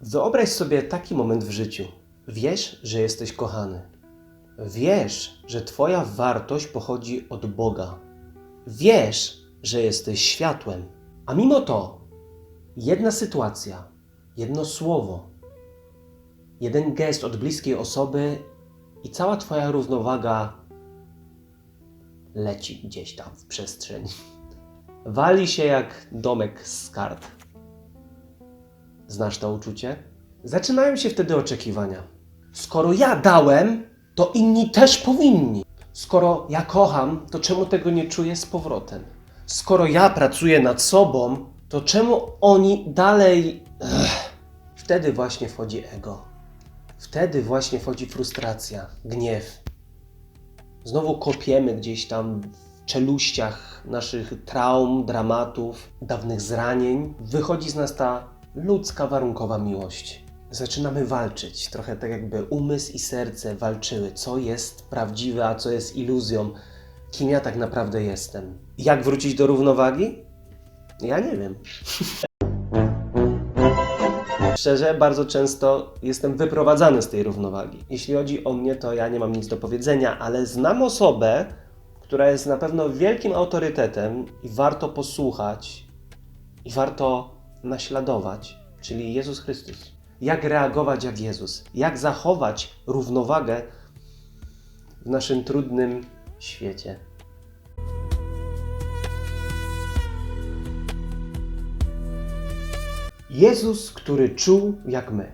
Wyobraź sobie taki moment w życiu. Wiesz, że jesteś kochany. Wiesz, że Twoja wartość pochodzi od Boga. Wiesz, że jesteś światłem. A mimo to, jedna sytuacja, jedno słowo, jeden gest od bliskiej osoby i cała Twoja równowaga leci gdzieś tam w przestrzeń. Wali się jak domek z kart. Znasz to uczucie? Zaczynają się wtedy oczekiwania. Skoro ja dałem, to inni też powinni. Skoro ja kocham, to czemu tego nie czuję z powrotem? Skoro ja pracuję nad sobą, to czemu oni dalej. Ech. Wtedy właśnie wchodzi ego. Wtedy właśnie wchodzi frustracja, gniew. Znowu kopiemy gdzieś tam w czeluściach naszych traum, dramatów, dawnych zranień. Wychodzi z nas ta ludzka, warunkowa miłość. Zaczynamy walczyć, trochę tak jakby umysł i serce walczyły, co jest prawdziwe, a co jest iluzją, kim ja tak naprawdę jestem. Jak wrócić do równowagi? Ja nie wiem. Szczerze, bardzo często jestem wyprowadzany z tej równowagi. Jeśli chodzi o mnie, to ja nie mam nic do powiedzenia, ale znam osobę, która jest na pewno wielkim autorytetem i warto posłuchać i warto naśladować, czyli Jezus Chrystus. Jak reagować jak Jezus? Jak zachować równowagę w naszym trudnym świecie? Jezus, który czuł jak my.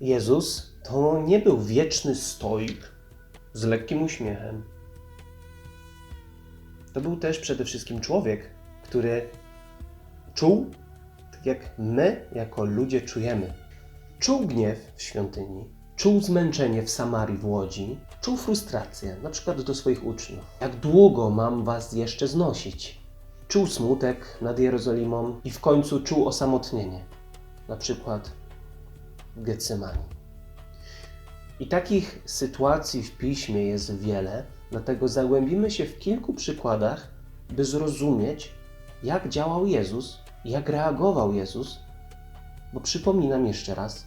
Jezus to nie był wieczny stoik z lekkim uśmiechem. To był też przede wszystkim człowiek, który czuł tak jak my, jako ludzie, czujemy. Czuł gniew w świątyni, czuł zmęczenie w Samarii w łodzi, czuł frustrację, na przykład do swoich uczniów. Jak długo mam was jeszcze znosić? Czuł smutek nad Jerozolimą i w końcu czuł osamotnienie, na przykład w Getsemani. I takich sytuacji w piśmie jest wiele, dlatego zagłębimy się w kilku przykładach, by zrozumieć, jak działał Jezus, jak reagował Jezus, bo przypominam jeszcze raz,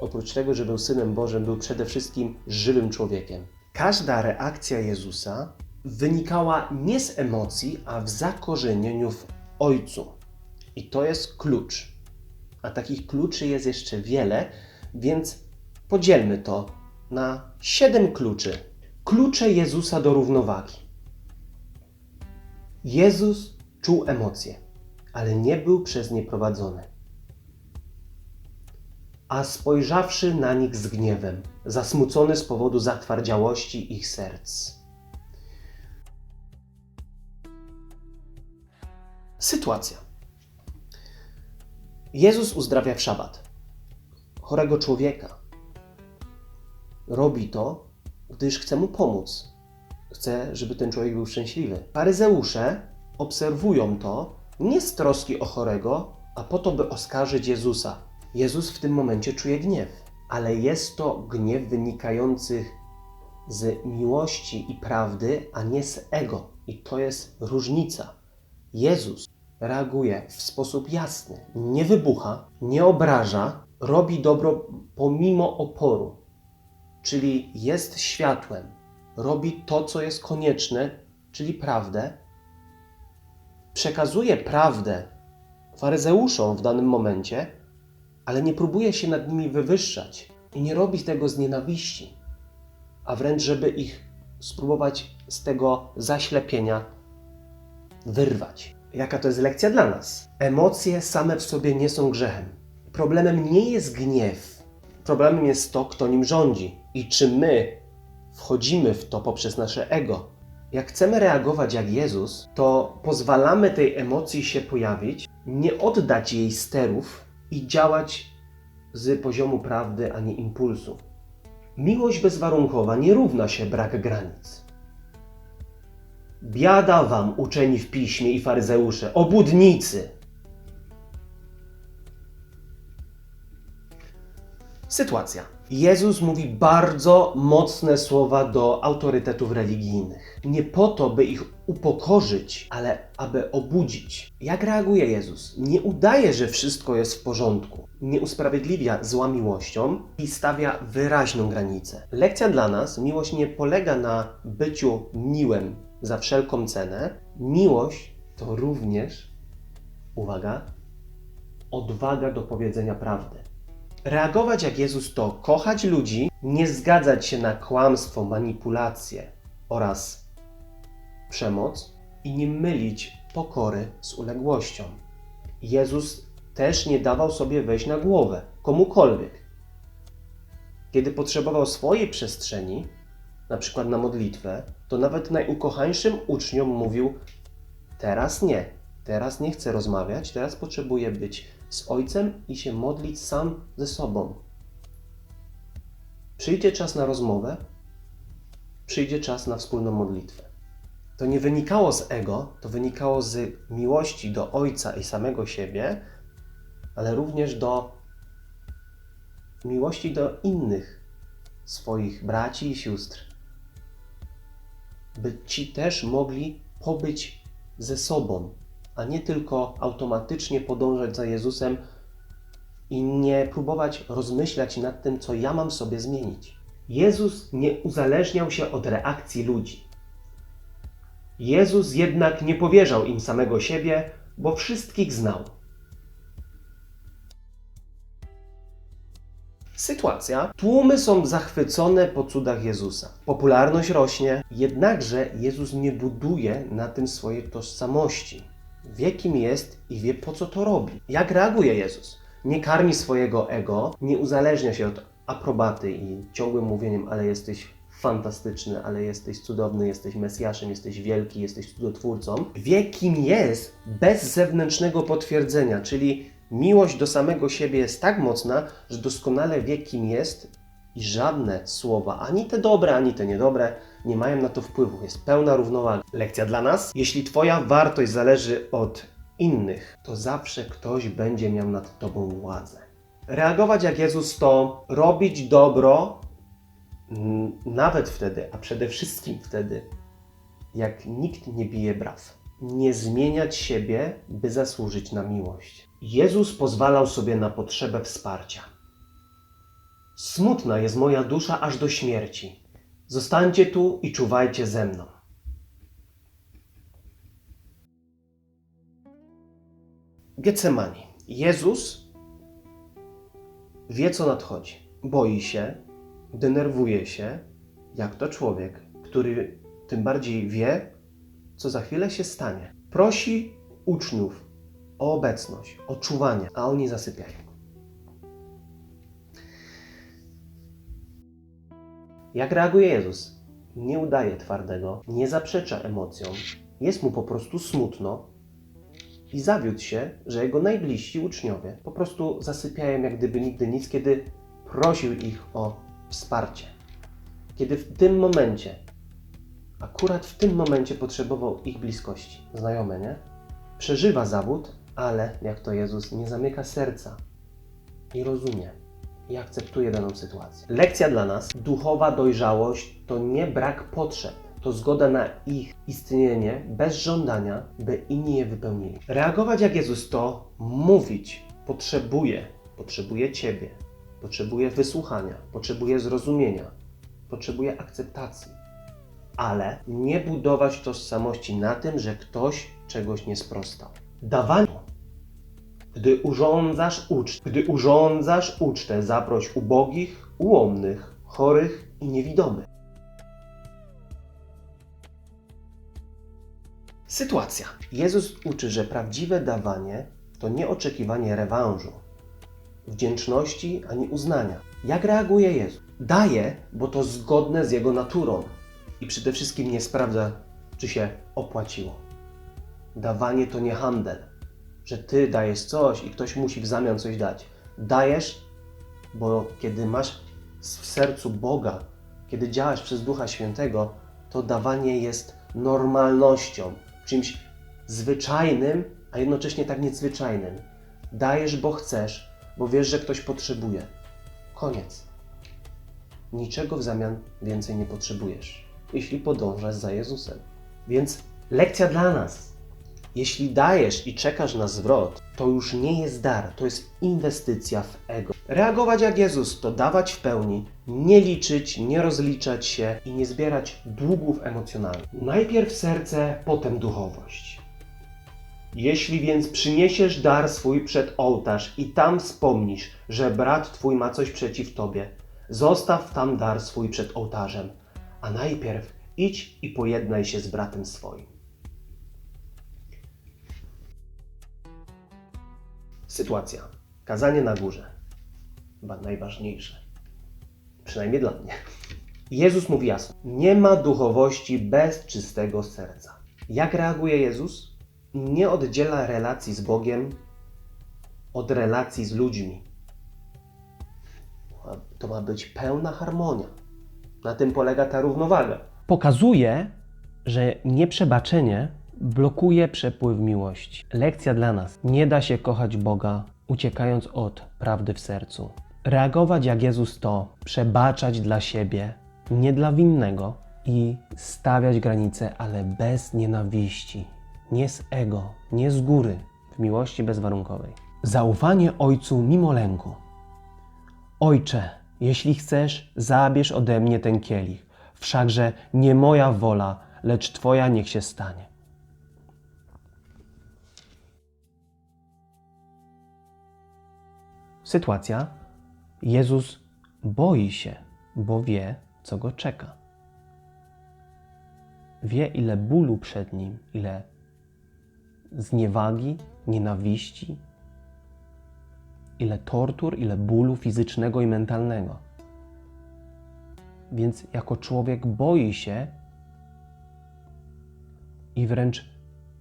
oprócz tego, że był synem Bożym, był przede wszystkim żywym człowiekiem. Każda reakcja Jezusa wynikała nie z emocji, a w zakorzenieniu w Ojcu. I to jest klucz. A takich kluczy jest jeszcze wiele, więc podzielmy to na siedem kluczy. Klucze Jezusa do równowagi. Jezus czuł emocje, ale nie był przez nie prowadzony. A spojrzawszy na nich z gniewem, zasmucony z powodu zatwardziałości ich serc. Sytuacja. Jezus uzdrawia w szabat chorego człowieka. Robi to, gdyż chce mu pomóc. Chce, żeby ten człowiek był szczęśliwy. Faryzeusze obserwują to nie z troski o chorego, a po to, by oskarżyć Jezusa. Jezus w tym momencie czuje gniew, ale jest to gniew wynikający z miłości i prawdy, a nie z ego. I to jest różnica. Jezus reaguje w sposób jasny, nie wybucha, nie obraża, robi dobro pomimo oporu, czyli jest światłem, robi to, co jest konieczne, czyli prawdę, przekazuje prawdę faryzeuszom w danym momencie, ale nie próbuje się nad nimi wywyższać i nie robi tego z nienawiści, a wręcz, żeby ich spróbować z tego zaślepienia wyrwać. Jaka to jest lekcja dla nas? Emocje same w sobie nie są grzechem. Problemem nie jest gniew. Problemem jest to, kto nim rządzi i czy my wchodzimy w to poprzez nasze ego. Jak chcemy reagować jak Jezus, to pozwalamy tej emocji się pojawić, nie oddać jej sterów i działać z poziomu prawdy, a nie impulsu. Miłość bezwarunkowa nie równa się brak granic. Biada wam, uczeni w piśmie i faryzeusze, obłudnicy! Sytuacja. Jezus mówi bardzo mocne słowa do autorytetów religijnych. Nie po to, by ich upokorzyć, ale aby obudzić. Jak reaguje Jezus? Nie udaje, że wszystko jest w porządku. Nie usprawiedliwia zła miłością i stawia wyraźną granicę. Lekcja dla nas: miłość nie polega na byciu miłym za wszelką cenę. Miłość to również, uwaga, odwaga do powiedzenia prawdy. Reagować jak Jezus to kochać ludzi, nie zgadzać się na kłamstwo, manipulacje oraz przemoc i nie mylić pokory z uległością. Jezus też nie dawał sobie wejść na głowę komukolwiek. Kiedy potrzebował swojej przestrzeni, na przykład na modlitwę, to nawet najukochańszym uczniom mówił: Teraz nie, teraz nie chcę rozmawiać, teraz potrzebuję być z Ojcem i się modlić sam ze sobą. Przyjdzie czas na rozmowę, przyjdzie czas na wspólną modlitwę. To nie wynikało z ego, to wynikało z miłości do Ojca i samego siebie, ale również do miłości do innych swoich braci i sióstr. By ci też mogli pobyć ze sobą, a nie tylko automatycznie podążać za Jezusem i nie próbować rozmyślać nad tym, co ja mam sobie zmienić. Jezus nie uzależniał się od reakcji ludzi. Jezus jednak nie powierzał im samego siebie, bo wszystkich znał. Sytuacja. Tłumy są zachwycone po cudach Jezusa. Popularność rośnie, jednakże Jezus nie buduje na tym swojej tożsamości. Wie kim jest i wie po co to robi. Jak reaguje Jezus? Nie karmi swojego ego, nie uzależnia się od aprobaty i ciągłym mówieniem, ale jesteś fantastyczny, ale jesteś cudowny, jesteś Mesjaszem, jesteś wielki, jesteś cudotwórcą. Wie kim jest bez zewnętrznego potwierdzenia, czyli miłość do samego siebie jest tak mocna, że doskonale wie, kim jest i żadne słowa, ani te dobre, ani te niedobre, nie mają na to wpływu. Jest pełna równowaga. Lekcja dla nas. Jeśli Twoja wartość zależy od innych, to zawsze ktoś będzie miał nad Tobą władzę. Reagować jak Jezus to robić dobro, nawet wtedy, a przede wszystkim wtedy, jak nikt nie bije braw. Nie zmieniać siebie, by zasłużyć na miłość. Jezus pozwalał sobie na potrzebę wsparcia. Smutna jest moja dusza aż do śmierci. Zostańcie tu i czuwajcie ze mną. Getsemani. Jezus wie, co nadchodzi. Boi się, denerwuje się, jak to człowiek, który tym bardziej wie, co za chwilę się stanie. Prosi uczniów o obecność, o czuwanie, a oni zasypiają. Jak reaguje Jezus? Nie udaje twardego, nie zaprzecza emocjom, jest mu po prostu smutno i zawiódł się, że jego najbliżsi uczniowie po prostu zasypiają jak gdyby nigdy nic, kiedy prosił ich o wsparcie. Kiedy w tym momencie, akurat w tym momencie potrzebował ich bliskości. Znajome, nie? Przeżywa zawód, ale jak to Jezus nie zamyka serca i rozumie i akceptuje daną sytuację. Lekcja dla nas: duchowa dojrzałość to nie brak potrzeb, to zgoda na ich istnienie bez żądania, by inni je wypełnili. Reagować jak Jezus to mówić: potrzebuję, potrzebuję Ciebie, potrzebuję wysłuchania, potrzebuję zrozumienia, potrzebuję akceptacji. Ale nie budować tożsamości na tym, że ktoś czegoś nie sprostał. Dawanie gdy urządzasz ucztę, gdy urządzasz ucztę, zaproś ubogich, ułomnych, chorych i niewidomych. Sytuacja. Jezus uczy, że prawdziwe dawanie to nie oczekiwanie rewanżu, wdzięczności ani uznania. Jak reaguje Jezus? Daje, bo to zgodne z Jego naturą i przede wszystkim nie sprawdza, czy się opłaciło. Dawanie to nie handel że ty dajesz coś i ktoś musi w zamian coś dać. Dajesz, bo kiedy masz w sercu Boga, kiedy działasz przez Ducha Świętego, to dawanie jest normalnością, czymś zwyczajnym, a jednocześnie tak niezwyczajnym. Dajesz, bo chcesz, bo wiesz, że ktoś potrzebuje. Koniec. niczego w zamian więcej nie potrzebujesz, jeśli podążasz za Jezusem. Więc lekcja dla nas. Jeśli dajesz i czekasz na zwrot, to już nie jest dar, to jest inwestycja w ego. Reagować jak Jezus to dawać w pełni, nie liczyć, nie rozliczać się i nie zbierać długów emocjonalnych. Najpierw serce, potem duchowość. Jeśli więc przyniesiesz dar swój przed ołtarz i tam wspomnisz, że brat twój ma coś przeciw tobie, zostaw tam dar swój przed ołtarzem, a najpierw idź i pojednaj się z bratem swoim. Sytuacja. Kazanie na górze. Chyba najważniejsze. Przynajmniej dla mnie. Jezus mówi jasno: Nie ma duchowości bez czystego serca. Jak reaguje Jezus? Nie oddziela relacji z Bogiem od relacji z ludźmi. To ma być pełna harmonia. Na tym polega ta równowaga. Pokazuje, że nieprzebaczenie blokuje przepływ miłości. Lekcja dla nas. Nie da się kochać Boga, uciekając od prawdy w sercu. Reagować jak Jezus to przebaczać dla siebie, nie dla winnego i stawiać granice, ale bez nienawiści, nie z ego, nie z góry, w miłości bezwarunkowej. Zaufanie Ojcu mimo lęku. Ojcze, jeśli chcesz, zabierz ode mnie ten kielich. Wszakże nie moja wola, lecz Twoja niech się stanie. Sytuacja. Jezus boi się, bo wie, co go czeka. Wie, ile bólu przed nim, ile zniewagi, nienawiści, ile tortur, ile bólu fizycznego i mentalnego. Więc jako człowiek boi się i wręcz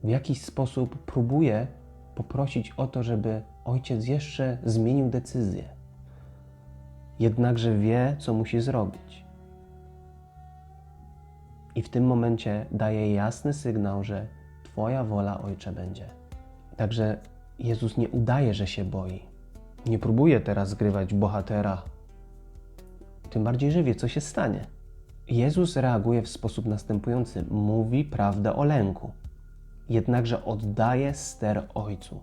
w jakiś sposób próbuje poprosić o to, żeby ojciec jeszcze zmienił decyzję. Jednakże wie, co musi zrobić. I w tym momencie daje jasny sygnał, że Twoja wola, ojcze, będzie. Także Jezus nie udaje, że się boi. Nie próbuje teraz zgrywać bohatera. Tym bardziej, że wie, co się stanie. Jezus reaguje w sposób następujący: mówi prawdę o lęku, jednakże oddaje ster Ojcu.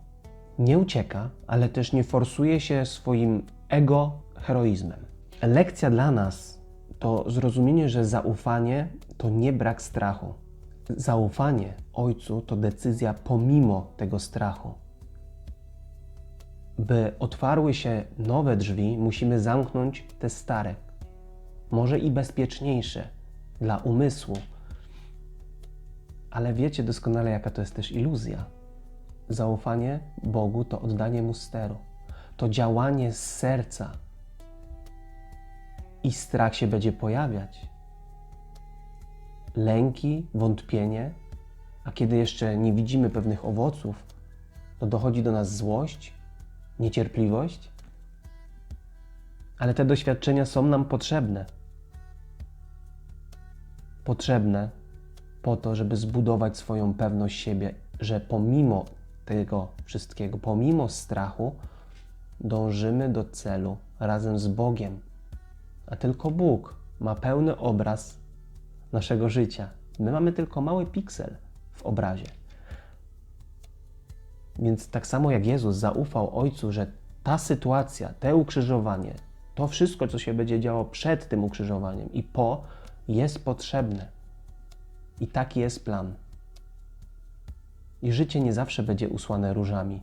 Nie ucieka, ale też nie forsuje się swoim ego heroizmem. Lekcja dla nas to zrozumienie, że zaufanie to nie brak strachu. Zaufanie Ojcu to decyzja pomimo tego strachu. By otwarły się nowe drzwi, musimy zamknąć te stare, może i bezpieczniejsze dla umysłu. Ale wiecie doskonale, jaka to jest też iluzja. Zaufanie Bogu to oddanie Mu steru, to działanie z serca. I strach się będzie pojawiać. Lęki, wątpienie, a kiedy jeszcze nie widzimy pewnych owoców, to dochodzi do nas złość, niecierpliwość. Ale te doświadczenia są nam potrzebne. Potrzebne po to, żeby zbudować swoją pewność siebie, że pomimo tego wszystkiego, pomimo strachu, dążymy do celu razem z Bogiem. A tylko Bóg ma pełny obraz naszego życia. My mamy tylko mały piksel w obrazie. Więc tak samo jak Jezus zaufał Ojcu, że ta sytuacja, te ukrzyżowanie, to wszystko, co się będzie działo przed tym ukrzyżowaniem i po, jest potrzebne. I taki jest plan. I życie nie zawsze będzie usłane różami.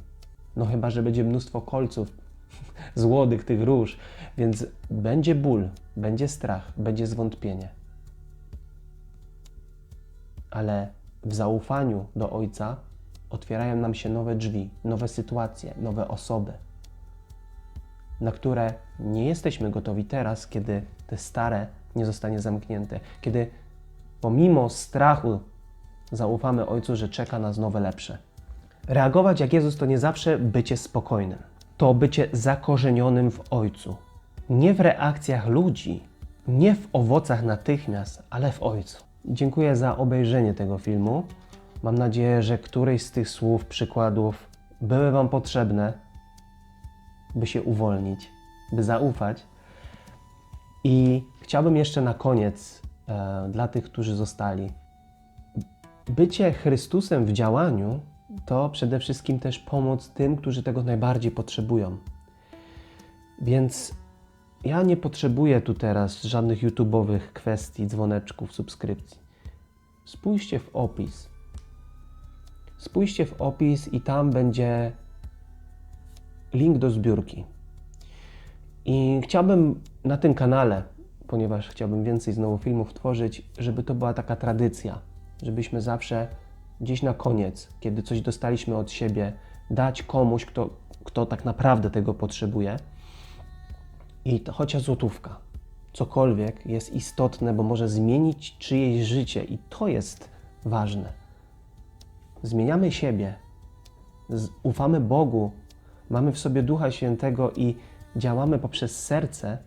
No chyba, że będzie mnóstwo kolców złodych tych róż, więc będzie ból, będzie strach, będzie zwątpienie. Ale w zaufaniu do Ojca otwierają nam się nowe drzwi, nowe sytuacje, nowe osoby, na które nie jesteśmy gotowi teraz, kiedy te stare nie zostanie zamknięte, kiedy pomimo strachu zaufamy Ojcu, że czeka nas nowe lepsze. Reagować jak Jezus to nie zawsze bycie spokojnym, to bycie zakorzenionym w Ojcu. Nie w reakcjach ludzi, nie w owocach natychmiast, ale w Ojcu. Dziękuję za obejrzenie tego filmu. Mam nadzieję, że któreś z tych słów, przykładów były Wam potrzebne, by się uwolnić, by zaufać. I chciałbym jeszcze na koniec, dla tych, którzy zostali, bycie Chrystusem w działaniu to przede wszystkim też pomoc tym, którzy tego najbardziej potrzebują. Więc ja nie potrzebuję tu teraz żadnych YouTube'owych kwestii, dzwoneczków, subskrypcji. Spójrzcie w opis. Spójrzcie w opis i tam będzie link do zbiórki. I chciałbym na tym kanale, ponieważ chciałbym więcej znowu filmów tworzyć, żeby to była taka tradycja, żebyśmy zawsze gdzieś na koniec, kiedy coś dostaliśmy od siebie, dać komuś, kto, kto tak naprawdę tego potrzebuje. I to chociaż złotówka, cokolwiek jest istotne, bo może zmienić czyjeś życie i to jest ważne. Zmieniamy siebie, ufamy Bogu, mamy w sobie Ducha Świętego i działamy poprzez serce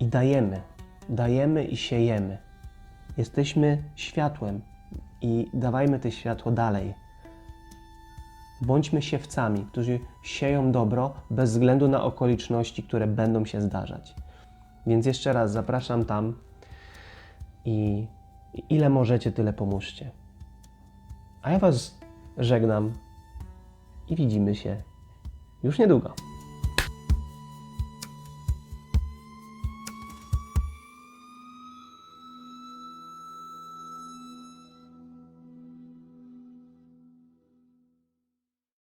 i dajemy, dajemy i siejemy. Jesteśmy światłem i dawajmy to światło dalej. Bądźmy siewcami, którzy sieją dobro bez względu na okoliczności, które będą się zdarzać. Więc jeszcze raz zapraszam tam i ile możecie, tyle pomóżcie. A ja Was żegnam i widzimy się już niedługo.